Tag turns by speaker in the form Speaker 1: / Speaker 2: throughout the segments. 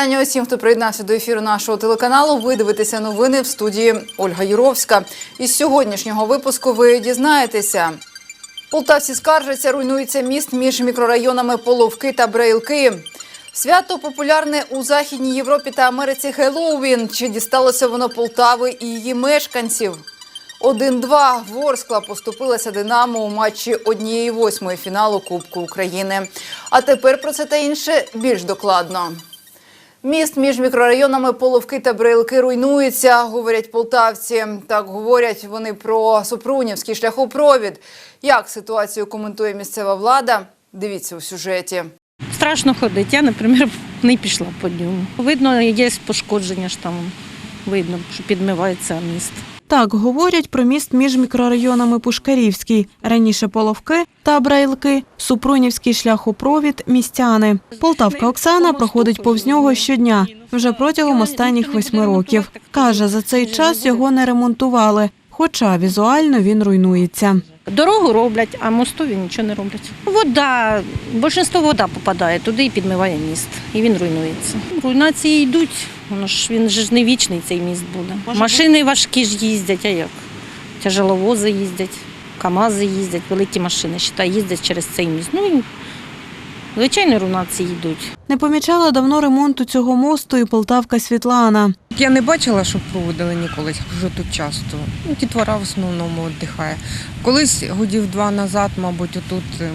Speaker 1: Вітання усім, хто приєднався до ефіру нашого телеканалу. Ви дивитеся новини в студії Ольга Юровська. Із сьогоднішнього випуску ви дізнаєтеся. Полтавці скаржаться, руйнується міст між мікрорайонами Половки та Брейлки. Свято популярне у Західній Європі та Америці Хеллоуін. Чи дісталося воно Полтави і її мешканців? 1-2 Ворскла поступилася Динамо у матчі однієї восьмої фіналу Кубку України. А тепер про це та інше більш докладно. Міст між мікрорайонами Половки та Брилки руйнується, говорять полтавці. Так говорять вони про Супрунівський шляхопровід. Як ситуацію коментує місцева влада? Дивіться у сюжеті.
Speaker 2: Страшно ходити. Я, наприклад, не пішла по ньому. Видно, є пошкодження ж там. Видно, що підмивається міст.
Speaker 3: Так говорять про міст між мікрорайонами Пушкарівський, раніше Половки та Брайлки, Супрунівський шляхопровід, містяни. Полтавка Оксана проходить повз нього щодня вже протягом останніх восьми років. Каже, за цей час його не ремонтували, хоча візуально він руйнується.
Speaker 2: Дорогу роблять, а мостові нічого не роблять. Вода, більшість вода попадає туди і підмиває міст. І він руйнується. Руйнації йдуть. Воно ж він же ж не вічний цей міст буде. Машини важкі ж їздять, а як? Тяжеловози їздять, КАМАЗи їздять, великі машини, считай, їздять через цей міст. Ну і звичайно, руйнації йдуть.
Speaker 3: Не помічала давно ремонту цього мосту і полтавка Світлана.
Speaker 4: Я не бачила, щоб проводили ніколи, вже тут часто. Ну, Дітвора в основному віддихає. Колись годів два назад, мабуть, отут ем,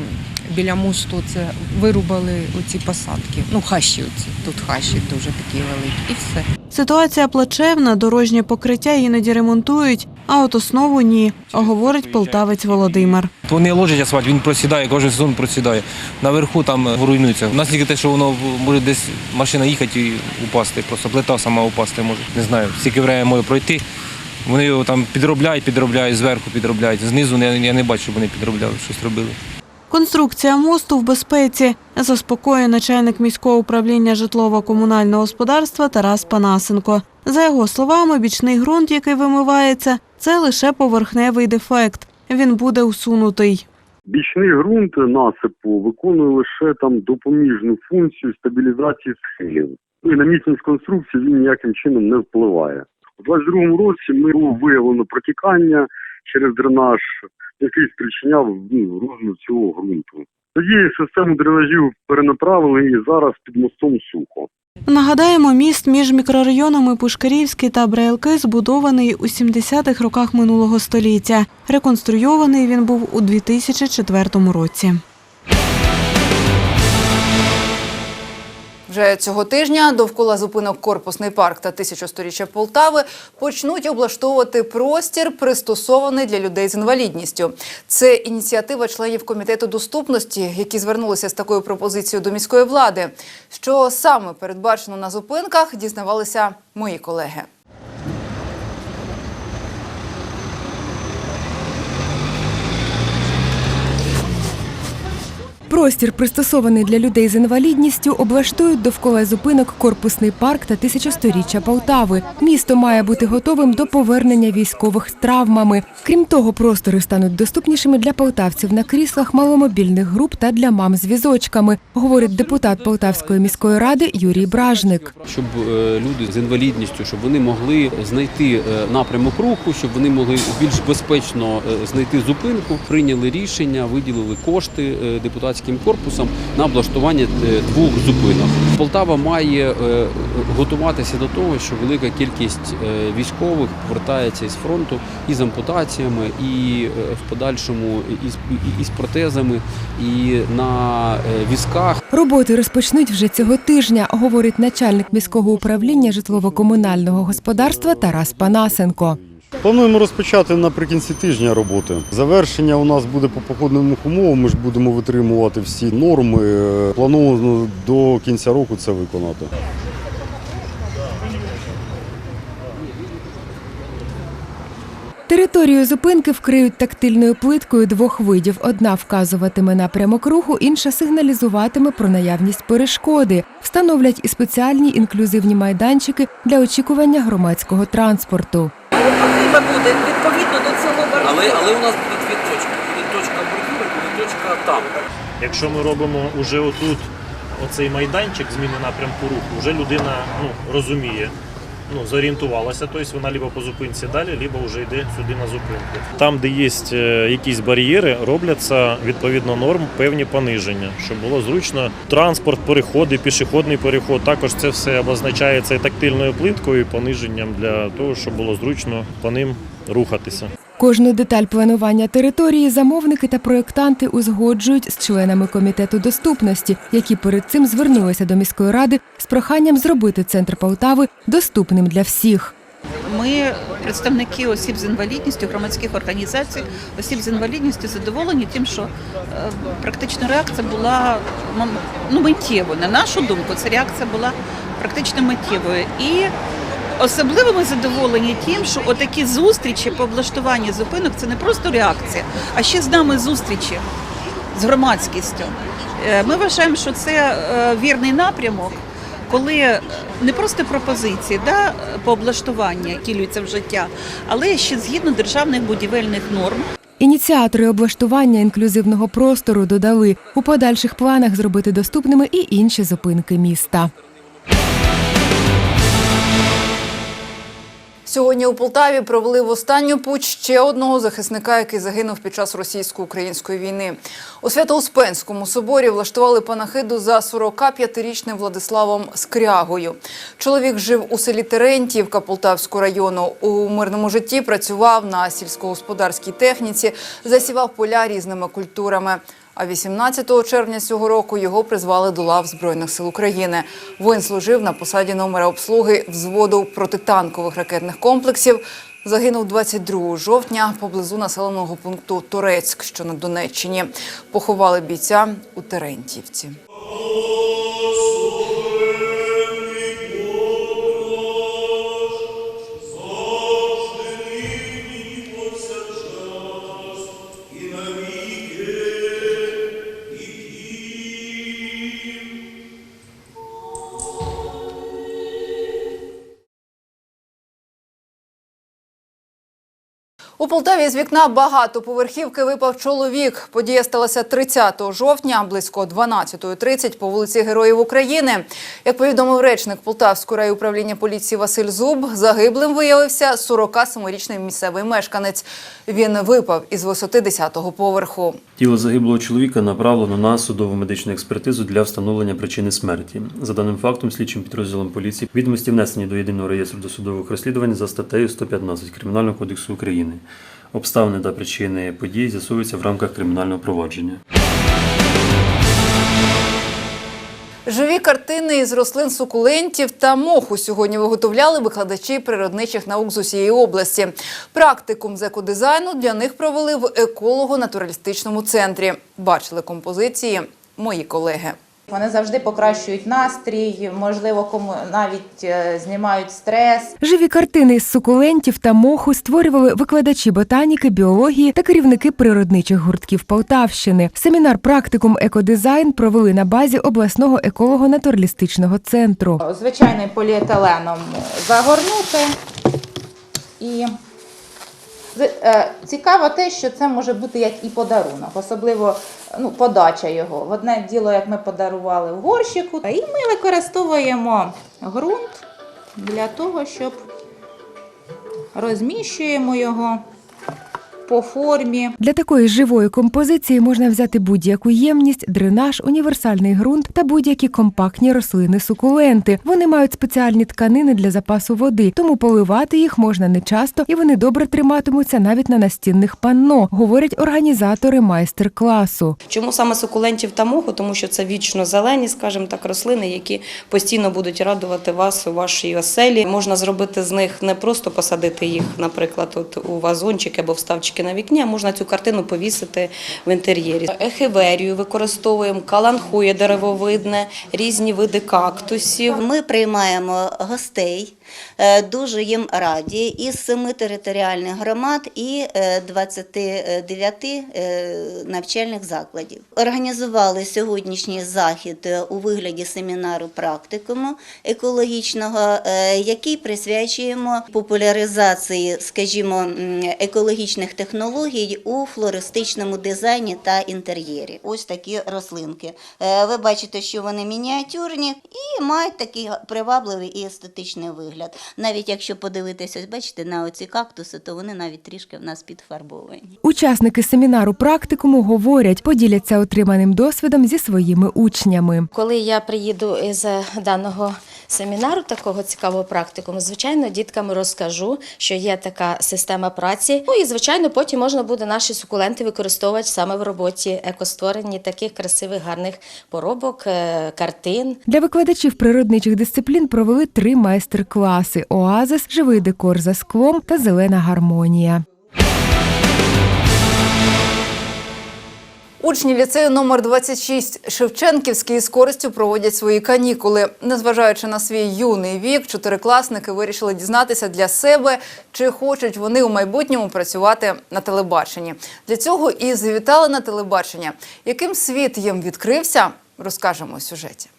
Speaker 4: біля мосту це вирубали оці посадки. Ну, хащі оці. Тут хащі дуже такі великі. І все.
Speaker 3: Ситуація плачевна, дорожнє покриття іноді ремонтують, а от основу ні, говорить полтавець Володимир.
Speaker 5: Вони ложать асфальт, він просідає, кожен сезон просідає. Наверху там руйнується. У нас тільки те, що воно може десь машина їхати і упасти. Просто плита сама упасти може. Не знаю, скільки время може пройти. Вони його там підробляють, підробляють, зверху підробляють. Знизу я, я не бачу, щоб вони підробляли, щось робили.
Speaker 3: Конструкція мосту в безпеці, заспокоює начальник міського управління житлово-комунального господарства Тарас Панасенко. За його словами, бічний ґрунт, який вимивається, це лише поверхневий дефект. Він буде усунутий.
Speaker 6: Бічний ґрунт насипу виконує лише там допоміжну функцію стабілізації схилів. Ну і на міцність конструкції він ніяким чином не впливає. У 22-му році ми було виявлено протікання через дренаж, який спричиняв ну, розмір цього ґрунту. Тоді систему дренажів перенаправили і зараз під мостом сухо.
Speaker 3: Нагадаємо, міст між мікрорайонами Пушкарівський та Брайлки збудований у 70-х роках минулого століття. Реконструйований він був у 2004 році.
Speaker 1: Вже цього тижня довкола зупинок Корпусний парк та тисячосторіччя Полтави почнуть облаштовувати простір, пристосований для людей з інвалідністю. Це ініціатива членів комітету доступності, які звернулися з такою пропозицією до міської влади. Що саме передбачено на зупинках, дізнавалися мої колеги.
Speaker 7: Простір, пристосований для людей з інвалідністю, облаштують довкола зупинок Корпусний парк та тисячосторіччя Полтави. Місто має бути готовим до повернення військових з травмами. Крім того, простори стануть доступнішими для полтавців на кріслах маломобільних груп та для мам з візочками, говорить депутат Полтавської міської ради Юрій Бражник.
Speaker 8: щоб е, люди з інвалідністю, щоб вони могли знайти е, напрямок руху, щоб вони могли більш безпечно е, знайти зупинку. Прийняли рішення, виділили кошти е, депутатським корпусом на облаштування е, двох зупинок. Полтава має е, готуватися до того, що велика кількість е, військових повертається із фронту із ампутаціями, і в подальшому із, протезами, і на візках.
Speaker 7: Роботи розпочнуть вже цього тижня, говорить начальник міського управління житлово-комунального господарства Тарас Панасенко.
Speaker 9: Плануємо розпочати наприкінці тижня роботи. Завершення у нас буде по походним умовам. Ми ж будемо витримувати всі норми. Плановано до кінця року це виконати.
Speaker 7: Територію зупинки вкриють тактильною плиткою двох видів. Одна вказуватиме напрямок руху, інша сигналізуватиме про наявність перешкоди. Встановлять і спеціальні інклюзивні майданчики для очікування громадського транспорту.
Speaker 10: Треба буде відповідно до цього бордюру. Але, але у нас буде дві точки. Буде точка бордюру, буде точка там.
Speaker 11: Якщо ми робимо уже отут оцей майданчик зміни напрямку руху, вже людина ну, розуміє, ну, зорієнтувалася, тобто вона либо по зупинці далі, либо вже йде сюди на зупинку. Там, де є е, якісь бар'єри, робляться відповідно норм певні пониження, щоб було зручно. Транспорт, переходи, пішохідний переход. Також це все обозначається тактильною плиткою, і пониженням для того, щоб було зручно по ним рухатися.
Speaker 7: Кожну деталь планування території замовники та проєктанти узгоджують з членами комітету доступності, які перед цим звернулися до міської ради з проханням зробити центр Полтави доступним для всіх.
Speaker 10: Ми, представники осіб з інвалідністю, громадських організацій, осіб з інвалідністю задоволені тим, що е, практично реакція була ну, миттєвою. На нашу думку, ця реакція була практично миттєвою. І особливо ми задоволені тим, що отакі зустрічі по облаштуванні зупинок це не просто реакція, а ще з нами зустрічі з громадськістю. Е, Ми вважаємо, що це е, вірний напрямок, коли не просто пропозиції да, по облаштуванню кілюються в життя, але ще згідно державних будівельних норм.
Speaker 7: Ініціатори облаштування інклюзивного простору додали у подальших планах зробити доступними і інші зупинки міста.
Speaker 1: Сьогодні у Полтаві провели в останню путь ще одного захисника, який загинув під час російсько-української війни. У Свято-Успенському соборі влаштували панахиду за 45-річним Владиславом Скрягою. Чоловік жив у селі Терентівка Полтавського району. У мирному житті працював на сільськогосподарській техніці, засівав поля різними культурами. А 18 червня цього року його призвали до лав Збройних сил України. Воїн служив на посаді номера обслуги взводу протитанкових ракетних комплексів. Загинув 22 жовтня поблизу населеного пункту Турецьк, що на Донеччині. Поховали бійця у Терентівці. У Полтаві з вікна багатоповерхівки випав чоловік. Подія сталася 30 жовтня, близько 12.30 по вулиці Героїв України. Як повідомив речник Полтавського райуправління поліції Василь Зуб, загиблим виявився 47-річний місцевий мешканець. Він випав із висоти 10-го поверху.
Speaker 12: Тіло загиблого чоловіка направлено на судову медичну експертизу для встановлення причини смерті. За даним фактом, слідчим підрозділом поліції відомості внесені до єдиного реєстру досудових розслідувань за статтею 115 Кримінального кодексу України. Обставини та причини подій з'ясуються в рамках кримінального провадження.
Speaker 1: Живі картини із рослин сукулентів та моху сьогодні виготовляли викладачі природничих наук з усієї області. Практикум з екодизайну для них провели в еколого-натуралістичному центрі. Бачили композиції мої колеги.
Speaker 13: Вони завжди покращують настрій, можливо, кому навіть е, знімають стрес.
Speaker 7: Живі картини із сукулентів та моху створювали викладачі ботаніки, біології та керівники природничих гуртків Полтавщини. Семінар практикум екодизайн провели на базі обласного еколого-натуралістичного центру.
Speaker 13: Звичайним поліетиленом загорнути. І з- цікаво те, що це може бути як і подарунок, особливо ну, подача його. В одне діло, як ми подарували в горщику, і ми використовуємо ґрунт для того, щоб розміщуємо його по формі.
Speaker 7: Для такої живої композиції можна взяти будь-яку ємність, дренаж, універсальний ґрунт та будь-які компактні рослини сукуленти. Вони мають спеціальні тканини для запасу води, тому поливати їх можна не часто і вони добре триматимуться навіть на настінних панно, говорять організатори майстер-класу.
Speaker 14: Чому саме сукулентів та моху? Тому що це вічно зелені, скажімо так, рослини, які постійно будуть радувати вас у вашій оселі. Можна зробити з них не просто посадити їх, наприклад, от у вазончик або вставчики на вікні, а можна цю картину повісити в інтер'єрі. Ехеверію використовуємо, каланхує деревовидне, різні види кактусів.
Speaker 15: Ми приймаємо гостей Дуже їм раді. Із семи територіальних громад і е, 29 е, навчальних закладів. Організували сьогоднішній захід е, у вигляді семінару практикуму екологічного, е, який присвячуємо популяризації, скажімо, екологічних технологій у флористичному дизайні та інтер'єрі. Ось такі рослинки. Е, Ви бачите, що вони мініатюрні і мають такий привабливий і естетичний вигляд. Навіть якщо подивитися, ось бачите, на оці кактуси, то вони навіть трішки в нас підфарбовані.
Speaker 7: Учасники семінару практикуму говорять, поділяться отриманим досвідом зі своїми учнями.
Speaker 16: Коли я приїду із е, даного семінару, такого цікавого практикуму, звичайно, діткам розкажу, що є така система праці. Ну і звичайно, потім можна буде наші сукуленти використовувати саме в роботі екостворенні таких красивих гарних поробок, е, картин.
Speaker 7: Для викладачів природничих дисциплін провели три майстер-класи: оазис, живий декор за склом та зелена гармонія.
Speaker 1: Учні ліцею номер 26 Шевченківський з користю проводять свої канікули. Незважаючи на свій юний вік, чотирикласники вирішили дізнатися для себе, чи хочуть вони у майбутньому працювати на телебаченні. Для цього і завітали на телебачення. Яким світ їм відкрився, розкажемо у сюжеті.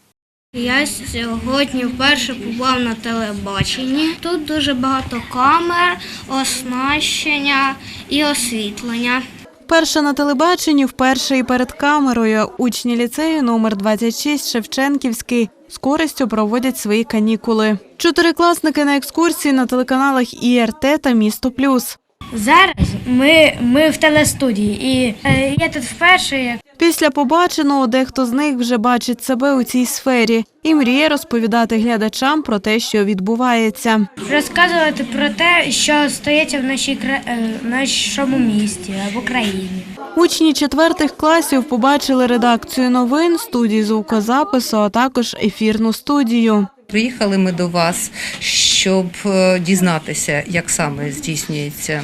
Speaker 17: Я сьогодні вперше побував на телебаченні. Тут дуже багато камер, оснащення і освітлення.
Speaker 3: Перше на телебаченні, вперше і перед камерою. Учні ліцею номер 26 Шевченківський з користю проводять свої канікули. Чотирикласники на екскурсії на телеканалах ІРТ та Місто Плюс.
Speaker 17: Зараз ми, ми в телестудії, і е, я тут вперше.
Speaker 3: Після побаченого дехто з них вже бачить себе у цій сфері і мріє розповідати глядачам про те, що відбувається.
Speaker 17: Розказувати про те, що стається в нашій е, в нашому місті в Україні.
Speaker 3: Учні четвертих класів побачили редакцію новин, студії звукозапису, а також ефірну студію.
Speaker 18: Приїхали ми до вас, щоб е, дізнатися, як саме здійснюється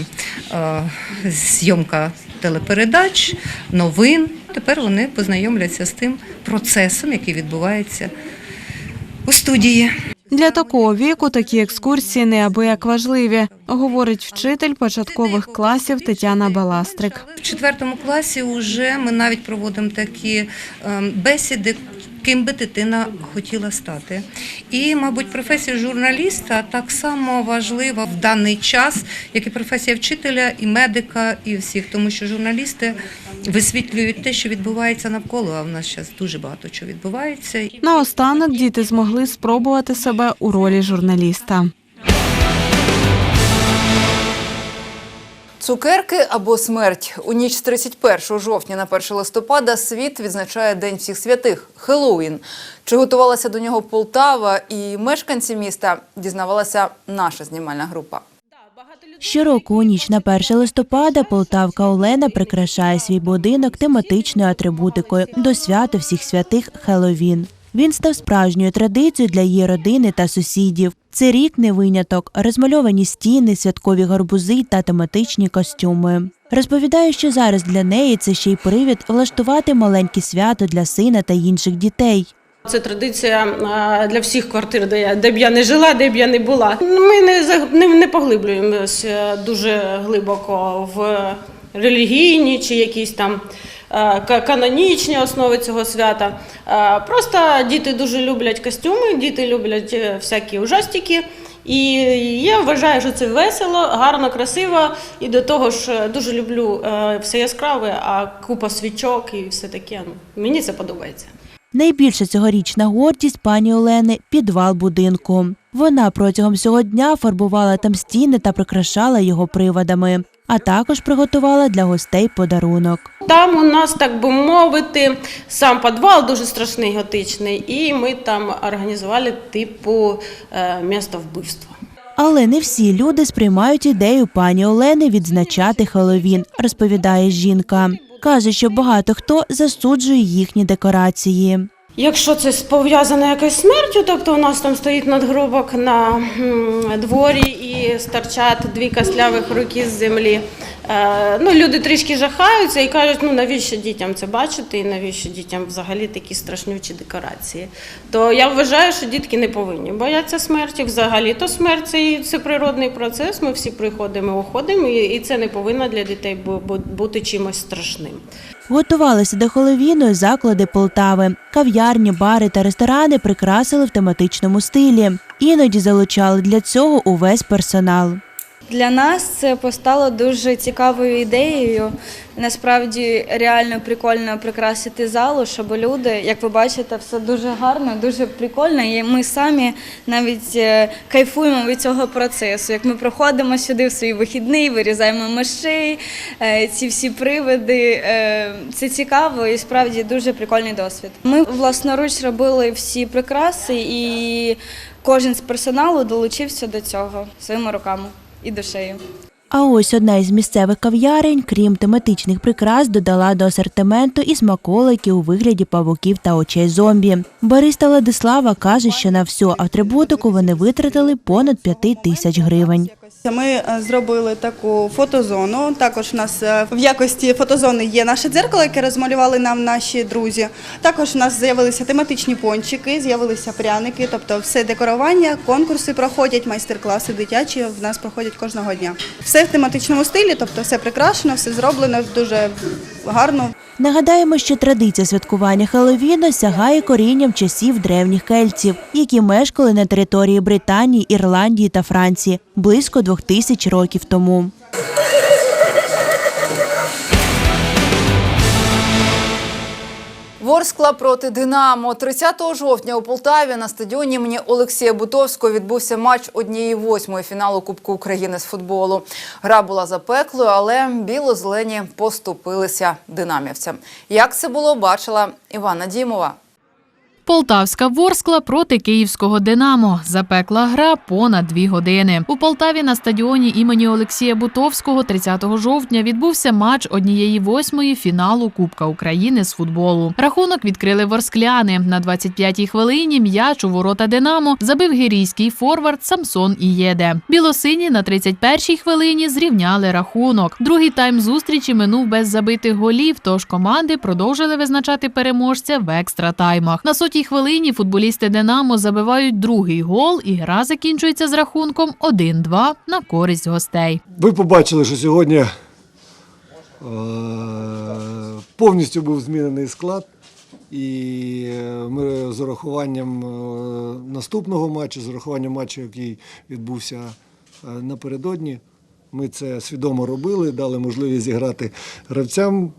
Speaker 18: е, зйомка телепередач, новин. Тепер вони познайомляться з тим процесом, який відбувається у студії.
Speaker 3: Для такого віку такі екскурсії неабияк важливі, говорить вчитель початкових класів Тетяна Баластрик.
Speaker 18: В четвертому класі вже ми навіть проводимо такі ем, бесіди, ким би дитина хотіла стати. І, мабуть, професія журналіста так само важлива в даний час, як і професія вчителя, і медика, і всіх, тому що журналісти висвітлюють те, що відбувається навколо. А в нас зараз дуже багато чого відбувається.
Speaker 3: Наостанок діти змогли спробувати себе у ролі журналіста.
Speaker 1: Цукерки або смерть у ніч з 31 жовтня на 1 листопада світ відзначає День всіх святих Хеллоуін. Чи готувалася до нього Полтава і мешканці міста? Дізнавалася наша знімальна група.
Speaker 19: Щороку у ніч на 1 листопада полтавка Олена прикрашає свій будинок тематичною атрибутикою до свята всіх святих Хеловін. Він став справжньою традицією для її родини та сусідів. Це рік не виняток, розмальовані стіни, святкові гарбузи та тематичні костюми. Розповідає, що зараз для неї це ще й привід влаштувати маленьке свято для сина та інших дітей.
Speaker 20: Це традиція для всіх квартир, де, я, де б я не жила, де б я не була. Ми не, не, не поглиблюємося дуже глибоко в релігійні чи якісь там канонічні основи цього свята. Просто діти дуже люблять костюми, діти люблять е, всякі ужастики. І я вважаю, що це весело, гарно, красиво. І до того ж е, дуже люблю е, все яскраве, а купа свічок і все таке. Ну, Мені це подобається.
Speaker 19: Найбільша цьогорічна гордість пані Олени підвал будинку. Вона протягом всього дня фарбувала там стіни та прикрашала його приводами, а також приготувала для гостей подарунок.
Speaker 20: Там у нас, так би мовити, сам підвал дуже страшний готичний, і ми там організували типу е, місто вбивства.
Speaker 19: Але не всі люди сприймають ідею пані Олени відзначати Хеллоуін, розповідає жінка. Каже, що багато хто засуджує їхні декорації.
Speaker 20: Якщо це пов'язане якось смертю, тобто у нас там стоїть надгробок на дворі і старчать дві каслявих руки з землі. Е, ну, люди трішки жахаються і кажуть, ну навіщо дітям це бачити, і навіщо дітям взагалі такі страшнючі декорації. То я вважаю, що дітки не повинні боятися смерті. Взагалі, то смерть це, це природний процес. Ми всі приходимо, уходимо, і, це не повинно для дітей бу- бу- бути чимось страшним.
Speaker 19: Готувалися до Хеллоуіну й заклади Полтави. Кав'ярні, бари та ресторани прикрасили в тематичному стилі. Іноді залучали для цього увесь персонал.
Speaker 21: Для нас це постало дуже цікавою ідеєю. Насправді реально прикольно прикрасити залу, щоб люди, як ви бачите, все дуже гарно, дуже прикольно. І ми самі навіть е, кайфуємо від цього процесу. Як ми проходимо сюди в свій вихідний, вирізаємо мишей, е, ці всі привиди. е, Це цікаво і справді дуже прикольний досвід. Ми власноруч робили всі прикраси, і кожен з персоналу долучився до цього своїми руками і душею.
Speaker 19: А ось одна із місцевих кав'ярень, крім тематичних прикрас, додала до асортименту і смаколики у вигляді павуків та очей зомбі. Бариста Владислава каже, що на всю атрибутику вони витратили понад 5 тисяч гривень.
Speaker 22: Ми е, зробили таку фотозону. Також у нас е, в якості фотозони є наше дзеркало, яке розмалювали нам наші друзі. Також у нас з'явилися тематичні пончики, з'явилися пряники, тобто все декорування, конкурси проходять, майстер-класи дитячі в нас проходять кожного дня. Все в тематичному стилі, тобто все прикрашено, все зроблено дуже гарно.
Speaker 19: Нагадаємо, що традиція святкування Хеловіна сягає корінням часів древніх кельтів, які мешкали на території Британії, Ірландії та Франції близько двох тисяч років тому.
Speaker 1: Ворскла проти Динамо. 30 жовтня у Полтаві на стадіоні імені Олексія Бутовського відбувся матч однієї восьмої фіналу Кубку України з футболу. Гра була запеклою, але біло-зелені поступилися динамівцям. Як це було, бачила Івана Дімова.
Speaker 23: Полтавська Ворскла проти київського Динамо. Запекла гра понад дві години. У Полтаві на стадіоні імені Олексія Бутовського 30 жовтня відбувся матч однієї восьмої фіналу Кубка України з футболу. Рахунок відкрили ворскляни. На 25-й хвилині м'яч у ворота Динамо забив гірійський форвард Самсон Ієде. Білосині на 31-й хвилині зрівняли рахунок. Другий тайм зустрічі минув без забитих голів, тож команди продовжили визначати переможця в екстра таймах. На сотій хвилині футболісти Динамо забивають другий гол, і гра закінчується з рахунком 1-2 на користь гостей.
Speaker 24: Ви побачили, що сьогодні е, повністю був змінений склад. І е, ми з урахуванням е, наступного матчу, з урахуванням матчу, який відбувся напередодні, ми це свідомо робили, дали можливість зіграти гравцям.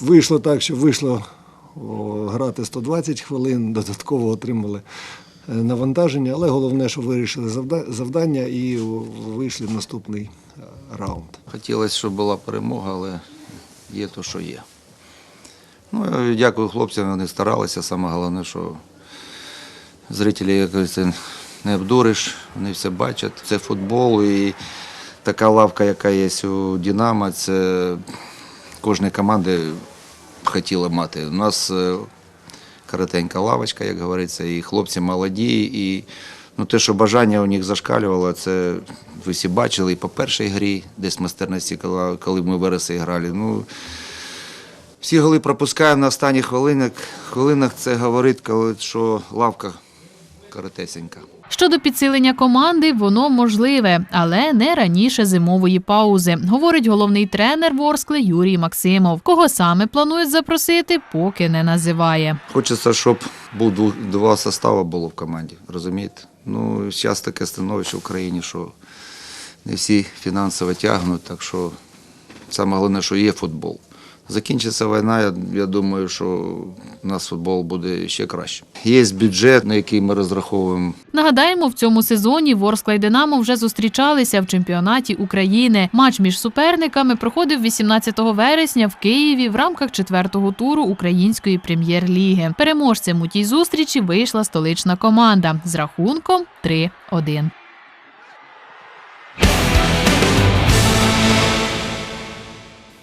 Speaker 24: Вийшло так, що вийшло грати 120 хвилин, додатково отримали е, навантаження, але головне, що вирішили завдання і вийшли в наступний е, раунд.
Speaker 25: Хотілося, щоб була перемога, але є то, що є. Ну, дякую хлопцям, вони старалися. Саме головне, що зрителі якось не обдуриш, вони все бачать. Це футбол і така лавка, яка є у Динамо, це кожної команди хотіла мати. У нас е, коротенька лавочка, як говориться, і хлопці молоді, і ну, те, що бажання у них зашкалювало, це ви всі бачили і по першій грі, десь майстерності, коли, ми в Вереси грали. Ну, всі голи пропускаємо на останніх хвилинах. хвилинах це говорить, що лавка коротесенька.
Speaker 23: Щодо підсилення команди, воно можливе, але не раніше зимової паузи, говорить головний тренер Ворскли Юрій Максимов. Кого саме планують запросити, поки не називає.
Speaker 25: Хочеться, щоб був два состави було в команді, розумієте? Ну, зараз таке становище в Україні, що не всі фінансово тягнуть, так що саме головне, що є футбол. Закінчиться війна, я, думаю, що у нас футбол буде ще краще. Є бюджет, на який ми розраховуємо
Speaker 23: Нагадаємо, в цьому сезоні Ворскла і Динамо вже зустрічалися в чемпіонаті України. Матч між суперниками проходив 18 вересня в Києві в рамках четвертого туру української прем'єр-ліги. Переможцем у тій зустрічі вийшла столична команда з рахунком 3-1.